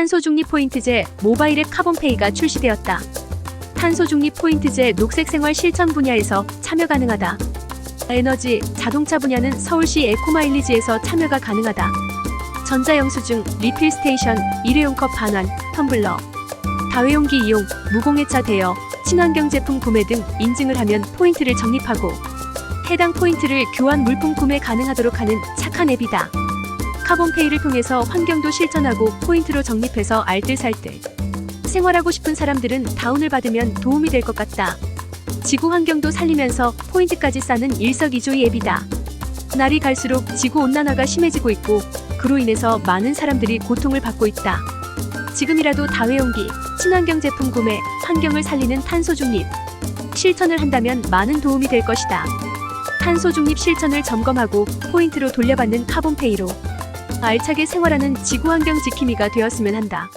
탄소 중립 포인트제 모바일 앱 카본페이가 출시되었다. 탄소 중립 포인트제 녹색 생활 실천 분야에서 참여 가능하다. 에너지, 자동차 분야는 서울시 에코마일리지에서 참여가 가능하다. 전자영수증, 리필 스테이션, 일회용 컵 반환, 텀블러, 다회용기 이용, 무공해차 대여, 친환경 제품 구매 등 인증을 하면 포인트를 적립하고 해당 포인트를 교환 물품 구매 가능하도록 하는 착한 앱이다. 카본페이를 통해서 환경도 실천하고 포인트로 적립해서 알뜰살뜰. 생활하고 싶은 사람들은 다운을 받으면 도움이 될 것 같다. 지구 환경도 살리면서 포인트까지 쌓는 일석이조의 앱이다. 날이 갈수록 지구 온난화가 심해지고 있고 그로 인해서 많은 사람들이 고통을 받고 있다. 지금이라도 다회용기, 친환경 제품 구매, 환경을 살리는 탄소 중립 실천을 한다면 많은 도움이 될 것이다. 탄소 중립 실천을 점검하고 포인트로 돌려받는 카본페이로 알차게 생활하는 지구 환경 지킴이가 되었으면 한다.